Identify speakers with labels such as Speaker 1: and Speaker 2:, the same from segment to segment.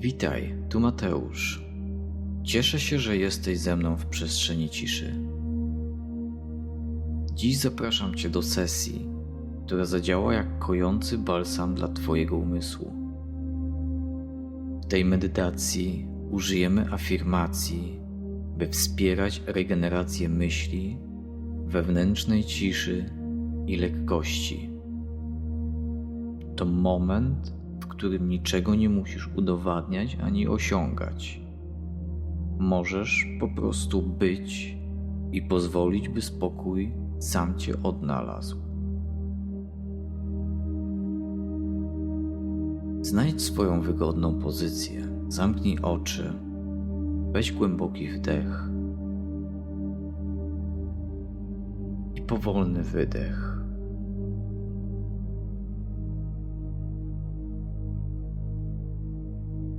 Speaker 1: Witaj, tu Mateusz. Cieszę się, że jesteś ze mną w przestrzeni ciszy. Dziś zapraszam Cię do sesji, która zadziała jak kojący balsam dla Twojego umysłu. W tej medytacji użyjemy afirmacji, by wspierać regenerację myśli, wewnętrznej ciszy i lekkości. To moment, którym niczego nie musisz udowadniać ani osiągać. Możesz po prostu być i pozwolić, by spokój sam cię odnalazł. Znajdź swoją wygodną pozycję, zamknij oczy, weź głęboki wdech i powolny wydech.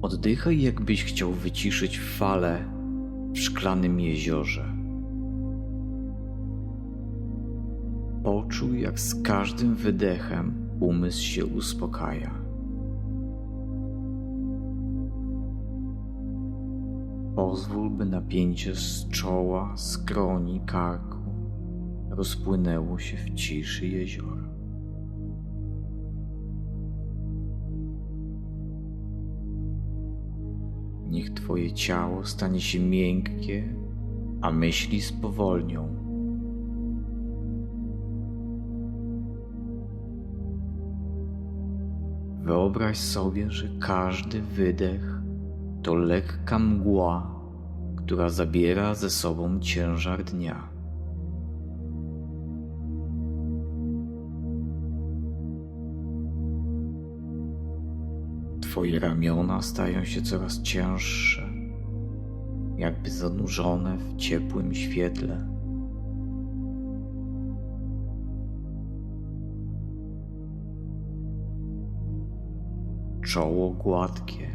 Speaker 1: Oddychaj, jakbyś chciał wyciszyć falę w szklanym jeziorze. Poczuj, jak z każdym wydechem umysł się uspokaja. Pozwól, by napięcie z czoła, skroni, karku rozpłynęło się w ciszy jeziora. Niech Twoje ciało stanie się miękkie, a myśli spowolnią. Wyobraź sobie, że każdy wydech to lekka mgła, która zabiera ze sobą ciężar dnia. Twoje ramiona stają się coraz cięższe, jakby zanurzone w ciepłym świetle. Czoło gładkie,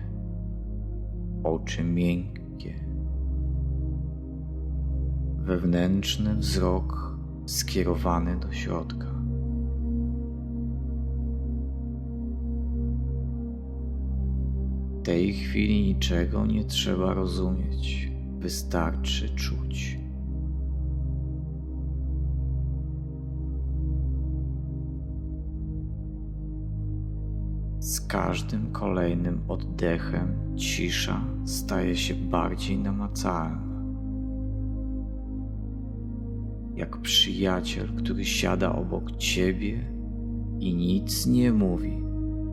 Speaker 1: oczy miękkie, wewnętrzny wzrok skierowany do środka. Tej chwili niczego nie trzeba rozumieć, wystarczy czuć. Z każdym kolejnym oddechem cisza staje się bardziej namacalna. Jak przyjaciel, który siada obok ciebie i nic nie mówi,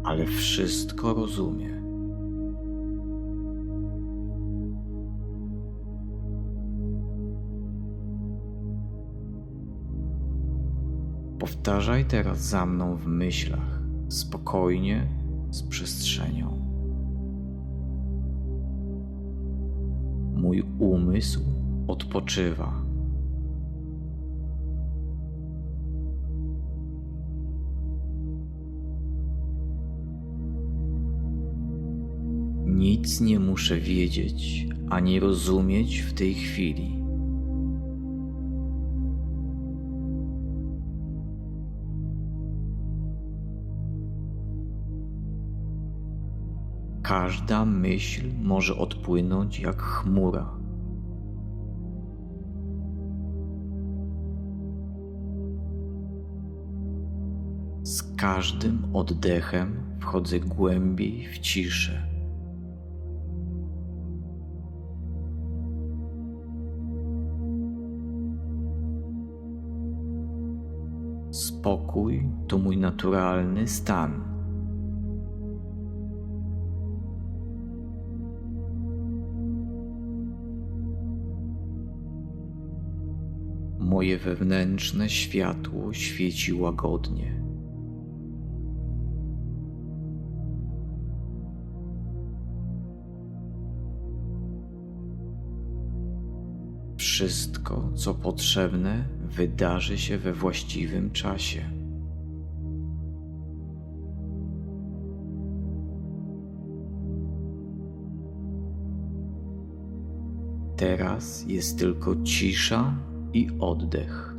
Speaker 1: ale wszystko rozumie. Powtarzaj teraz za mną w myślach, spokojnie, z przestrzenią. Mój umysł odpoczywa. Nic nie muszę wiedzieć ani rozumieć w tej chwili. Każda myśl może odpłynąć jak chmura. Z każdym oddechem wchodzę głębiej w ciszę. Spokój to mój naturalny stan. Moje wewnętrzne światło świeci łagodnie. Wszystko, co potrzebne, wydarzy się we właściwym czasie. Teraz jest tylko cisza i oddech.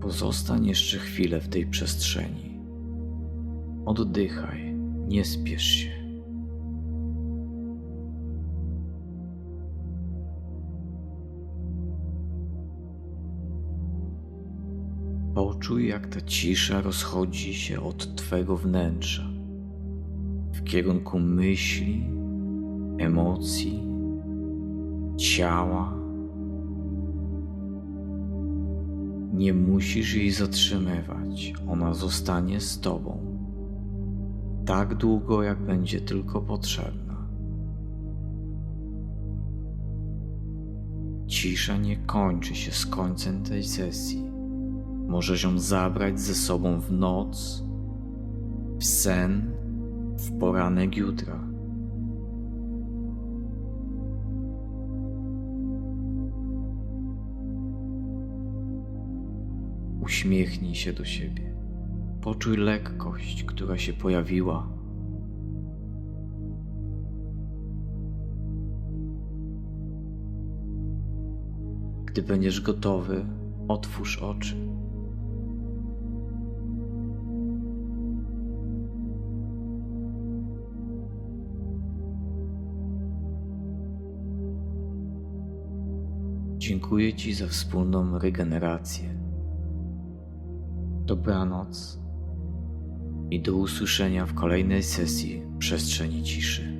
Speaker 1: Pozostań jeszcze chwilę w tej przestrzeni. Oddychaj, nie spiesz się. Poczuj, jak ta cisza rozchodzi się od Twego wnętrza w kierunku myśli, emocji, ciała. Nie musisz jej zatrzymywać, ona zostanie z Tobą tak długo, jak będzie tylko potrzebna. Cisza nie kończy się z końcem tej sesji. Możesz ją zabrać ze sobą w noc, w sen, w poranek jutra. Uśmiechnij się do siebie. Poczuj lekkość, która się pojawiła. Gdy będziesz gotowy, otwórz oczy. Dziękuję Ci za wspólną regenerację. Dobranoc i do usłyszenia w kolejnej sesji przestrzeni ciszy.